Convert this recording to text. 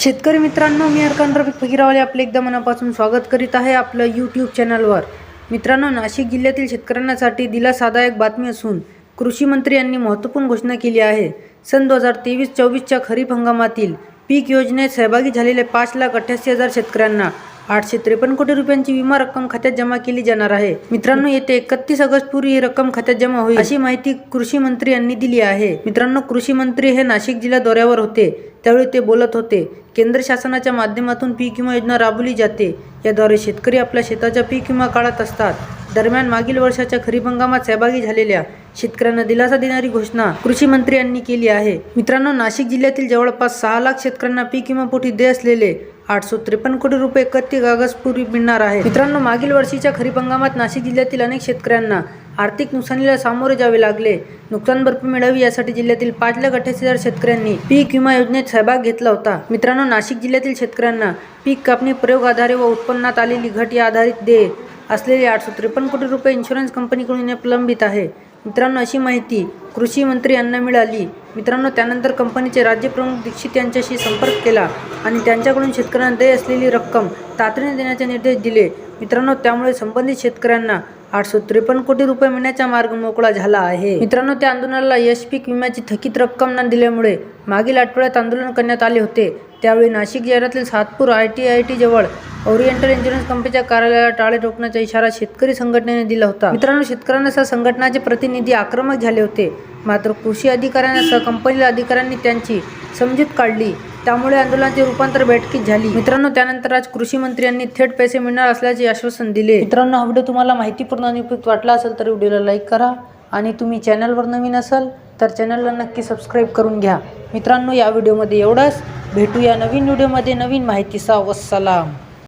शेतकरी मित्रांनो मी अर्कान रफिक फकीरावाले आपले एकदा मनापासून स्वागत करीत आहे आपलं यूट्यूब चॅनलवर मित्रांनो नाशिक जिल्ह्यातील शेतकऱ्यांसाठी दिलासादायक बातमी असून कृषी मंत्री यांनी महत्त्वपूर्ण घोषणा केली आहे. सन दोन हजार तेवीस चोवीसच्या खरीप हंगामातील पीक योजनेत सहभागी झालेले पाच लाख अठ्ठ्याऐंशी हजार शेतकऱ्यांना आठशे त्रेपन्न कोटी रुपयांची विमा रक्कम खात्यात जमा केली जाणार आहे. मित्रांनो येते एकतीस ऑगस्ट पूर्वी ही रक्कम खात्यात जमा होईल अशी माहिती कृषी मंत्री यांनी दिली आहे. मित्रांनो कृषी मंत्री हे नाशिक जिल्हा दौऱ्यावर होते. त्यावेळी ते बोलत होते केंद्र शासनाच्या माध्यमातून पीक विमा योजना राबवली जाते. याद्वारे शेतकरी आपल्या शेताचा पीक विमा काढत असतात. दरम्यान मागील वर्षाच्या खरीप हंगामात सहभागी झालेल्या शेतकऱ्यांना दिलासा देणारी घोषणा कृषी मंत्री यांनी केली आहे. मित्रांनो नाशिक जिल्ह्यातील जवळपास सहा लाख शेतकऱ्यांना पीक विमा पोटी दे असलेले आठशे त्रेपन्न कोटी रुपये एकत्रित कागजपूर्वी मिळणार आहे. मित्रांनो मागील वर्षीच्या खरीप हंगामात नाशिक जिल्ह्यातील अनेक शेतकऱ्यांना आर्थिक नुकसानीला सामोरे जावे लागले. नुकसान भरपाई मिळावी यासाठी जिल्ह्यातील पाच लाख अठ्ठावीस हजार शेतकऱ्यांनी पीक विमा योजनेत सहभाग घेतला होता. मित्रांनो नाशिक जिल्ह्यातील शेतकऱ्यांना पीक कापणी प्रयोग आधारे व उत्पन्नात आलेली घट या आधारित देय असलेले आठशे त्रेपन्न कोटी रुपये इन्शुरन्स कंपनीकडून प्रलंबित आहे. मित्रांनो अशी माहिती कृषी मंत्री यांना मिळाली. मित्रांनो त्यानंतर कंपनीचे राज्यप्रमुख दीक्षित यांच्याशी संपर्क केला आणि त्यांच्याकडून शेतकऱ्यांना देय असलेली रक्कम तातडीने देण्याचे निर्देश दिले. मित्रांनो त्यामुळे संबंधित शेतकऱ्यांना आठशे त्रेपन्न कोटी रुपये मिळण्याचा मार्ग मोकळा झाला आहे. मित्रांनो त्या आंदोलनाला यश पीक विम्याची थकीत रक्कम न दिल्यामुळे मागील आठवड्यात आंदोलन करण्यात आले होते. त्यावेळी नाशिक शहरातील Satpur I T I T जवळ ओरिएंटल इन्शुरन्स कंपनीच्या कार्यालयाला टाळे रोखण्याचा इशारा शेतकरी संघटनेने दिला होता. मित्रांनो शेतकऱ्यांसह संघटनाचे प्रतिनिधी आक्रमक झाले होते. मात्र कृषी अधिकाऱ्यांसह कंपनीला अधिकाऱ्यांनी त्यांची समजूत काढली. त्यामुळे आंदोलनाचे रूपांतर बैठकीत झाली. मित्रांनो त्यानंतर आज कृषी मंत्री यांनी थेट पैसे मिळणार असल्याचे आश्वासन दिले. मित्रांनो हा व्हिडिओ तुम्हाला माहितीपूर्ण आणि उपयुक्त वाटला असेल तर व्हिडिओला लाईक करा आणि तुम्ही चॅनलवर नवीन असाल तर चॅनलला नक्की सबस्क्राईब करून घ्या. मित्रांनो या व्हिडिओमध्ये एवढंच. भेटूया नवीन व्हिडिओमध्ये नवीन माहितीचा वसलाम